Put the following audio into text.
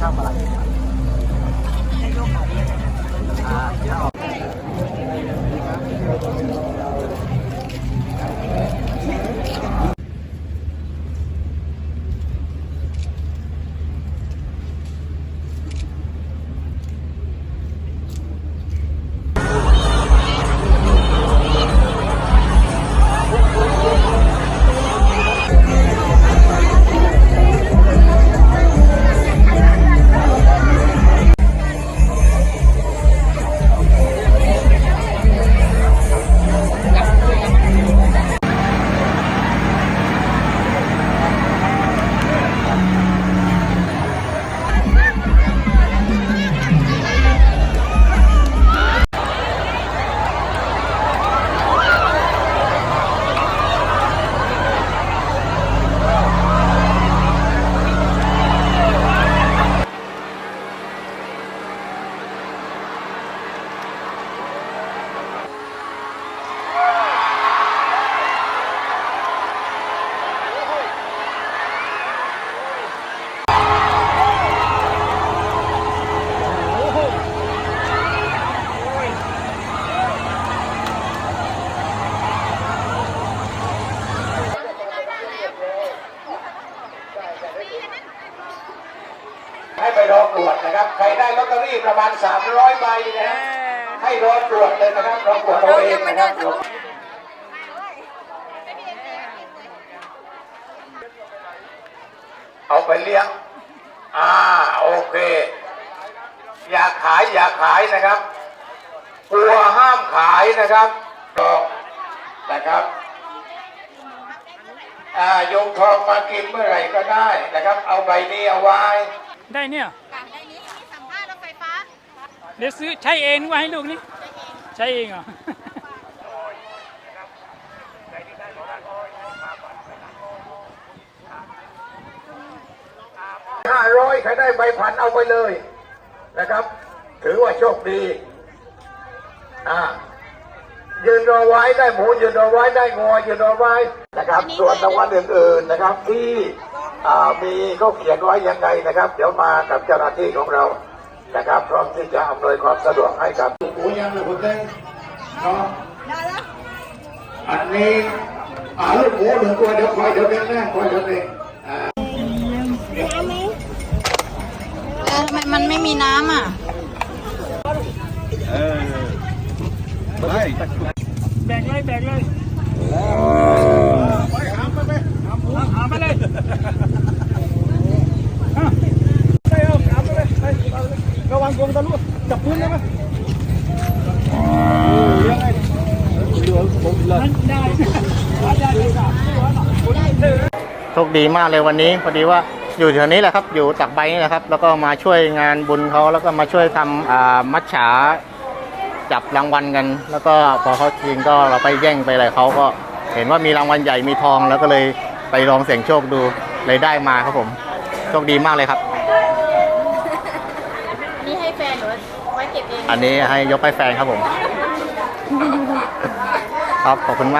ข้าวอลาไหลอ่า นะครับ ใครได้ลอตเตอรี่ประมาณ 300ใบนะฮะให้รอตรวจเลยนะครับรอตรวจเอาเองนะครับเอาไปเลี้ยง อ่า โอเค อยากขายอยากขายนะครับกลัวห้ามขายนะครับลองนะครับอ่าโยงทองมากินเมื่อไหร่ก็ได้นะครับ เอาใบนี้เอาไว้ ได้เนี่ยการได้นี้ที่สัมภาษณ์รถไฟฟ้าเดี๋ยวซื้อใช้เองนึกว่าให้ลูกนี่ใช้เองเหรอห้าร้อยใครได้ใบพันเอาไปเลยนะครับ ถือว่าโชคดีอ่ายืนรอไว้ได้หมูยืนรอไว้ได้งอยืนรอไว้นะครับ ส่วนรางวัลอื่นๆนะครับที่อ่า มีเขาเขียนไว้ยังไงนะครับ เดี๋ยวมากับเจ้าหน้าที่ของเรานะครับพร้อมที่จะอำนวยความสะดวกให้กับหมูยังเลยคุณเต้เนาะอันนี้อ่าลูกหมูหนึ่งตัวเดี๋ยวคอยเดี๋ยวเองนะคอยเดี๋ยวเองอ่าเออมันไม่มีน้ำอะเออไปแบกเลยแบกเลยหามไปเลยหามไปเลยอะไปเอาหามไปเลยไปเอาเลยระ วงตะลุจับพื้นได้ไหมยังไงมันได้ได้ได้สามตัวหน่อยโชคดีมากเลยวันนี้พอดีว่าอยู่แถวนี้แหละครับ อยู่ตักใบนี่แหละครับ แล้วก็มาช่วยงานบุญเขาแล้วก็มาช่วยทำมัจฉาจับรางวัลกัน แล้วก็พอเขาจริงก็เราไปแย่งไปอะไรเขาก็เห็นว่ามีรางวัลใหญ่มีทองแล้วก็เลยไปลองเสี่ยงโชคดูเลยได้มาครับผม โชคดีมากเลยครับ ให้แฟนหรือไว้เก็บเอง อันนี้ให้ยกไปแฟนครับผม ครับขอบคุณมาก